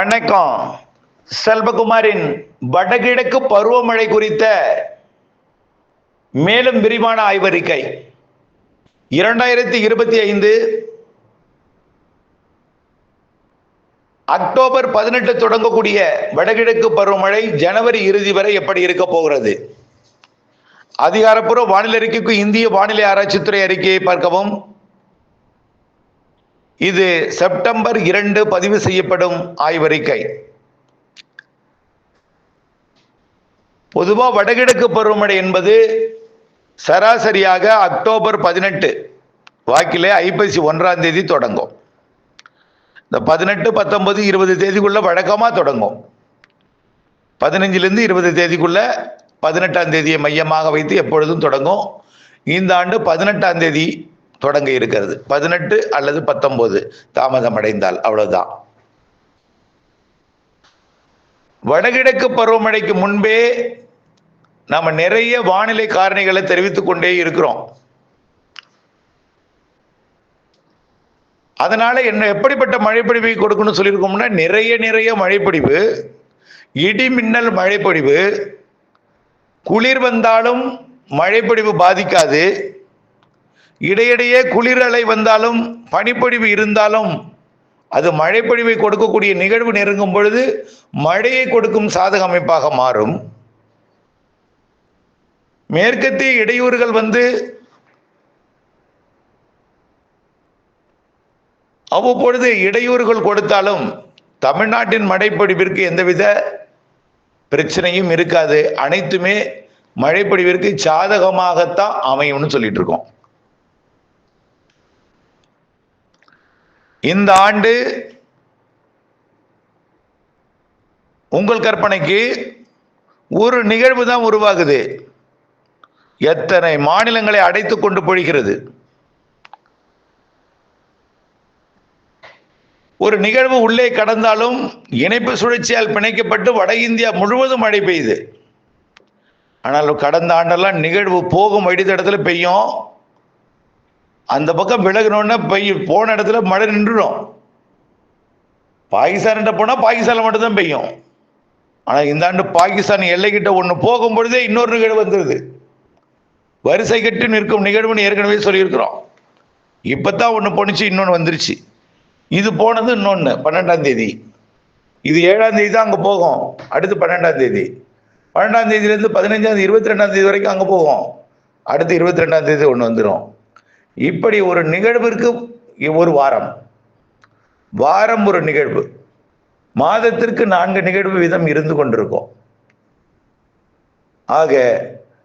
வணக்கம். செல்வகுமாரின் வடகிழக்கு பருவமழை குறித்த மேலும் விரிவான ஆய்வறிக்கை. இரண்டாயிரத்தி இருபத்தி ஐந்து அக்டோபர் பதினெட்டு தொடங்கக்கூடிய வடகிழக்கு பருவமழை ஜனவரி இறுதி வரை எப்படி இருக்க போகிறது? அதிகாரப்பூர்வ வானிலை அறிக்கைக்கு இந்திய வானிலை ஆராய்ச்சித்துறை அறிக்கையை பார்க்கவும். இது செப்டம்பர் இரண்டு பதிவு செய்யப்படும் ஆய்வறிக்கை. பொதுவாக வடகிழக்கு பருவமழை என்பது சராசரியாக அக்டோபர் பதினெட்டு வாக்கிலே ஐப்பசி ஒன்றாம் தேதி தொடங்கும். இந்த பதினெட்டு பத்தொன்பது இருபது தேதிக்குள்ள வழக்கமாக தொடங்கும். பதினஞ்சிலிருந்து இருபது தேதிக்குள்ள பதினெட்டாம் தேதியை மையமாக வைத்து எப்பொழுதும் தொடங்கும். இந்த ஆண்டு பதினெட்டாம் தேதி தொடங்க இருக்கிறது. பதினெட்டு அல்லது பத்தொன்பது தாமதம் அடைந்தால் அவ்வளவுதான். வடகிழக்கு பருவமழைக்கு முன்பே நாம நிறைய வானிலை காரணிகளை தெரிவித்துக் கொண்டே இருக்கிறோம். அதனால என்ன எப்படிப்பட்ட மழைப்பொழிவை கொடுக்கணும்னு சொல்லியிருக்கோம்னா நிறைய நிறைய மழைப்பொழிவு இடி மின்னல் மழைப்பொழிவு குளிர் வந்தாலும் மழைப்பொழிவு பாதிக்காது. இடையிடையே குளிர் அலை வந்தாலும் பனிப்பொழிவு இருந்தாலும் அது மழைப்பொழிவை கொடுக்கக்கூடிய நிகழ்வு நெருங்கும் பொழுது மழையை கொடுக்கும் சாதக அமைப்பாக மாறும். மேற்கத்திய இடையூறுகள் வந்து அவ்வப்பொழுது இடையூறுகள் கொடுத்தாலும் தமிழ்நாட்டின் மழைப்பொழிவிற்கு எந்தவித பிரச்சனையும் இருக்காது. அனைத்துமே மழைப்பொழிவிற்கு சாதகமாகத்தான் அமையும்னு சொல்லிட்டு இருக்கோம். இந்த ஆண்டு உங்கள் கற்பனைக்கு ஒரு நிகழ்வு தான் உருவாகுது. எத்தனை மாநிலங்களை அடைத்து கொண்டு பொழிகிறது ஒரு நிகழ்வு உள்ளே கடந்தாலும் இணைப்பு சுழற்சியால் பிணைக்கப்பட்டு வட இந்தியா முழுவதும் மழை பெய்யுது. ஆனால் கடந்த ஆண்டெல்லாம் நிகழ்வு போகும் வழித்தடத்துல பெய்யும். அந்த பக்கம் விலகினோடனே பெய்யும் போன இடத்துல மழை நின்றுடும். பாகிஸ்தான்கிட்ட போனால் பாகிஸ்தானில் மட்டும்தான் பெய்யும். ஆனால் இந்த ஆண்டு பாகிஸ்தான் எல்லைக்கிட்ட ஒன்று போகும் பொழுதே இன்னொரு நிகழ்வு வந்துடுது வரிசை கட்டி நிற்கும் நிகழ்வுன்னு ஏற்கனவே சொல்லியிருக்கிறோம். இப்பதான் ஒன்று போணுச்சு இன்னொன்று வந்துருச்சு. இது போனது இன்னொன்று பன்னெண்டாம் தேதி. இது ஏழாம் தேதி தான் அங்கே போகும். அடுத்து பன்னெண்டாம் தேதி. பன்னெண்டாம் தேதியிலேருந்து பதினஞ்சாம் தேதி இருபத்தி ரெண்டாம் தேதி வரைக்கும் அங்கே போகும். அடுத்து இருபத்தி ரெண்டாம் தேதி ஒன்று வந்துடும் இப்படி ஒரு நிகழ்விற்கு ஒரு வாரம். வாரம் ஒரு நிகழ்வு. மாதத்திற்கு நான்கு நிகழ்வு வீதம் இருந்து கொண்டிருக்கும். ஆக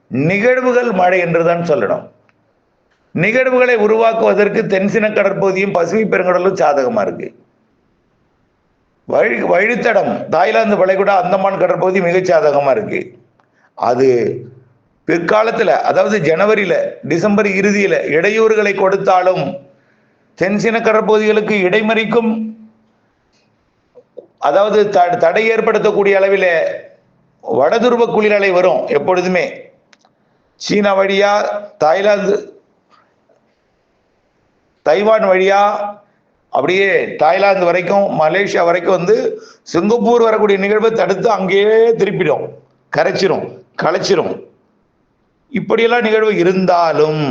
நிகழ்வுகள் மழை என்றுதான் சொல்லணும். நிகழ்வுகளை உருவாக்குவதற்கு தென்சின கடற்பகுதியும் பசிபிக் பெருங்கடலும் சாதகமா இருக்கு. வழி வழித்தடம் தாய்லாந்து வளைகுடா அந்தமான் கடற்பகுதி மிக சாதகமா இருக்கு. அது பிற்காலத்துல அதாவது ஜனவரியில டிசம்பர் இறுதியில இடையூறுகளை கொடுத்தாலும் தென்சின கடற்பகுதிகளுக்கு இடைமறிக்கும் அதாவது த தடை ஏற்படுத்தக்கூடிய அளவில் வடதுருவ குளிரலை வரும் எப்பொழுதுமே. சீனா வழியா தாய்லாந்து தைவான் வழியா அப்படியே தாய்லாந்து வரைக்கும் மலேசியா வரைக்கும் வந்து சிங்கப்பூர் வரக்கூடிய நிகழ்வை தடுத்து அங்கேயே திருப்பிடும். கரைச்சிரும் களைச்சிரும். இப்படியெல்லாம் நிகழ்வு இருந்தாலும்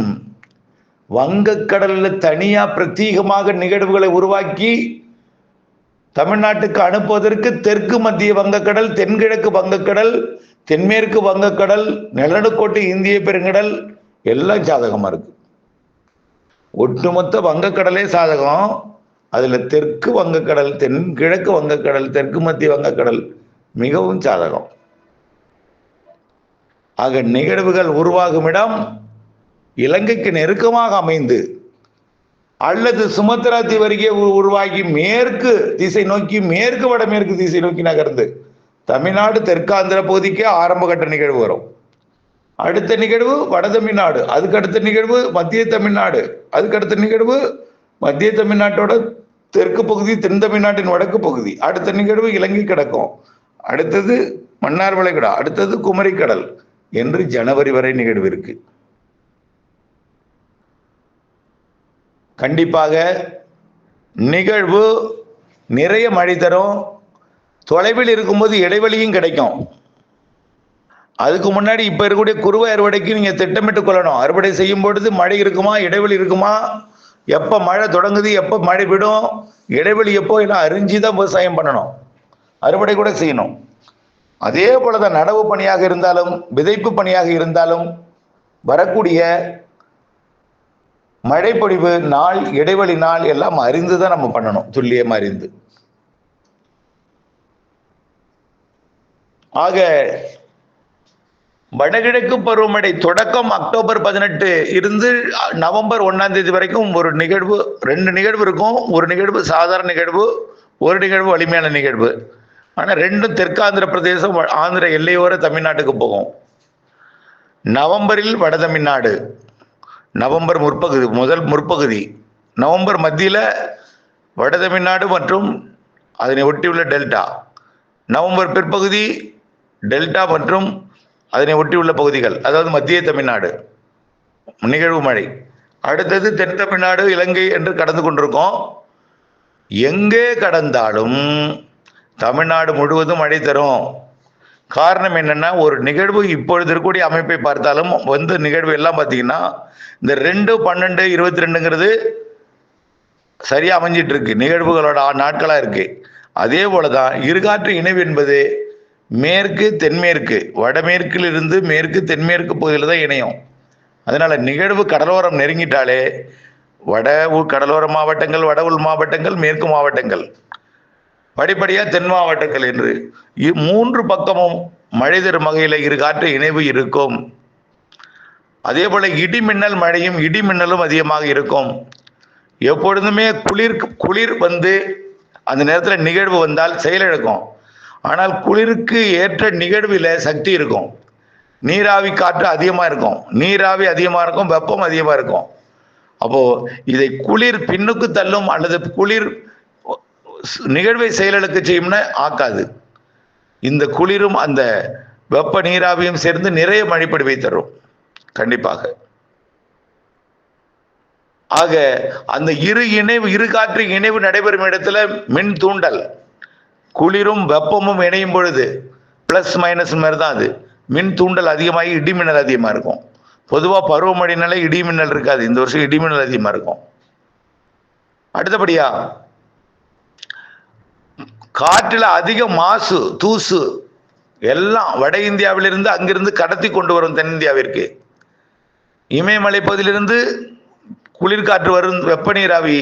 வங்கக்கடலில் தனியாக பிரத்யேகமாக நிகழ்வுகளை உருவாக்கி தமிழ்நாட்டுக்கு அனுப்புவதற்கு தெற்கு மத்திய வங்கக்கடல் தென்கிழக்கு வங்கக்கடல் தென்மேற்கு வங்கக்கடல் நிலநடுக்கோட்டு இந்திய பெருங்கடல் எல்லாம் சாதகமாக இருக்கு. ஒட்டுமொத்த வங்கக்கடலே சாதகம். அதில் தெற்கு வங்கக்கடல் தென்கிழக்கு வங்கக்கடல் தெற்கு மத்திய வங்கக்கடல் மிகவும் சாதகம். ஆக நிகழ்வுகள் உருவாகும் இடம் இலங்கைக்கு நெருக்கமாக அமைந்து அல்லது சுமத்ரா தீவு உருவாகி மேற்கு திசை நோக்கி மேற்கு வடமேற்கு திசை நோக்கி நகர்ந்து தமிழ்நாடு தெற்காந்திர பகுதிக்கே ஆரம்ப கட்ட நிகழ்வு வரும். அடுத்த நிகழ்வு வட தமிழ்நாடு அதுக்கு அடுத்த நிகழ்வு மத்திய தமிழ்நாடு அதுக்கு அடுத்த நிகழ்வு மத்திய தமிழ்நாட்டோட தெற்கு பகுதி தென் தமிழ்நாட்டின் வடக்கு பகுதி. அடுத்த நிகழ்வு இலங்கை கிடக்கும். அடுத்தது மன்னார் வளைகுடா அடுத்தது குமரிக்கடல். என்று ஜனவரி வரை நிகழ்வு இருக்கு. கண்டிப்பாக நிகழ்வு நிறைய மழை தரும். தொலைவில் இருக்கும்போது இடைவெளியும் கிடைக்கும். அதுக்கு முன்னாடி இப்போ இருக்கக்கூடிய குருவை அறுவடைக்கு நீங்கள் திட்டமிட்டு கொள்ளணும். அறுவடை செய்யும் பொழுது மழை இருக்குமா இடைவெளி இருக்குமா? எப்போ மழை தொடங்குது எப்போ மழை விடும்? இடைவெளி எப்போ? எல்லாம் அறிஞ்சுதான் விவசாயம் பண்ணணும். அறுவடை கூட செய்யணும். அதே போலதான் நடவு பணியாக இருந்தாலும் விதைப்பு பணியாக இருந்தாலும் வரக்கூடிய மழைப்பொழிவு நாள் இடைவெளி நாள் எல்லாம் அறிந்து தான் நம்ம பண்ணணும் துல்லியமா அறிந்து. ஆக வடகிழக்கு பருவமழை தொடக்கம் அக்டோபர் பதினெட்டு இருந்து நவம்பர் ஒன்னாம் தேதி வரைக்கும் ஒரு நிகழ்வு ரெண்டு நிகழ்வு இருக்கும். ஒரு நிகழ்வு சாதாரண நிகழ்வு ஒரு நிகழ்வு வலிமையான நிகழ்வு. ஆனால் ரெண்டும் தெற்காந்திர பிரதேசம் வ- ஆந்திர எல்லையோர தமிழ்நாட்டுக்கு போகும். நவம்பரில் வட தமிழ்நாடு நவம்பர் முற்பகுதி முதல் முற்பகுதி. நவம்பர் மத்தியில் வட தமிழ்நாடு மற்றும் அதனை ஒட்டியுள்ள டெல்டா. நவம்பர் பிற்பகுதி டெல்டா மற்றும் அதனை ஒட்டியுள்ள பகுதிகள் அதாவது மத்திய தமிழ்நாடு. நிகழ்வு மழை. அடுத்தது தென் தமிழ்நாடு இலங்கை என்று கடந்து கொண்டிருக்கோம். எங்கே கடந்தாலும் தமிழ்நாடு முழுவதும் மழை தரும். காரணம் என்னன்னா ஒரு நிகழ்வு இப்பொழுது இருக்கக்கூடிய அமைப்பை பார்த்தாலும் வந்து நிகழ்வு எல்லாம் பார்த்தீங்கன்னா இந்த ரெண்டு பன்னெண்டு இருபத்தி ரெண்டுங்கிறது சரியாக அமைஞ்சிட்டு இருக்கு நிகழ்வுகளோட ஆ- இருக்கு. அதே போலதான் இருகாற்று இணைவு என்பது மேற்கு தென்மேற்கு வடமேற்கில் இருந்து மேற்கு தென்மேற்கு பகுதியில் தான் இணையும். அதனால் நிகழ்வு கடலோரம் நெருங்கிட்டாலே வட கடலோர மாவட்டங்கள் வட உள் மாவட்டங்கள் மேற்கு மாவட்டங்கள் படிப்படியாக தென் மாவட்டங்கள் என்று. இ- மூன்று பக்கமும் மழை தரும் வகையில் இரு காற்று இணைவு இருக்கும். அதே போல இடி மின்னல் மழையும் இடி மின்னலும் அதிகமாக இருக்கும். எப்பொழுதுமே குளிர் குளிர் வந்து அந்த நேரத்தில் நிகழ்வு வந்தால் செயலிழக்கும் ஆனால் குளிருக்கு ஏற்ற நிகழ்வில் சக்தி இருக்கும். நீராவி காற்று அதிகமாக இருக்கும். நீராவி அதிகமாக இருக்கும் வெப்பம் அதிகமாக இருக்கும். அப்போது இதை குளிர் பின்னுக்கு தள்ளும் அல்லது குளிர் நிகழ்வை செயலிழக்க செய்யும்னா ஆக்காது. இந்த குளிரும் அந்த வெப்ப நீராவியும் சேர்ந்து நிறைய மழைப்பொழிவை தரும். கண்டிப்பாக. ஆக அந்த இரு இணைவு இரு காற்று இணைவு நடைபெறும் இடத்துல மின் தூண்டல் குளிரும் வெப்பமும் இணையும் பொழுது பிளஸ் மைனஸ் மாதிரி தான் அது. மின் தூண்டல் அதிகமாகி இடி மின்னல் அதிகமாக இருக்கும். பொதுவாக பருவமழைனால இடி மின்னல் இருக்காது. இந்த வருஷம் இடி மின்னல் அதிகமாக இருக்கும். அடுத்தபடியா காற்றில் அதிக மாசு தூசு எல்லாம் வட இந்தியாவிலிருந்து அங்கிருந்து கடத்தி கொண்டு வரும் தென்னிந்தியாவிற்கு. இமயமலை பகுதியிலிருந்து குளிர்காற்று வரும் வெப்ப நீராவி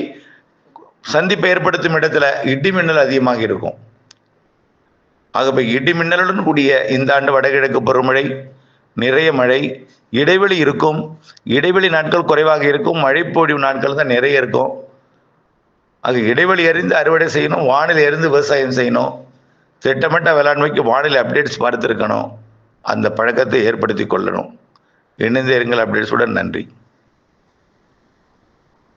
சந்திப்பை ஏற்படுத்தும் இடத்துல இடி மின்னல் அதிகமாக இருக்கும். ஆகவே இடி மின்னலுடன் கூடிய இந்த ஆண்டு வடகிழக்கு பருவமழை நிறைய மழை இடைவெளி இருக்கும். இடைவெளி நாட்கள் குறைவாக இருக்கும். மழைப்பொழிவு நாட்கள் தான் நிறைய இருக்கும். அது இடைவெளி அறிந்து அறுவடை செய்யணும் வானிலை அறிந்து விவசாயம் செய்யணும். திட்டமிட்ட வேளாண்மைக்கு வானிலை அப்டேட்ஸ் பார்த்துருக்கணும். அந்த பழக்கத்தை ஏற்படுத்தி கொள்ளணும். இணைந்த இருங்கள் அப்டேட்ஸுடன் நன்றி.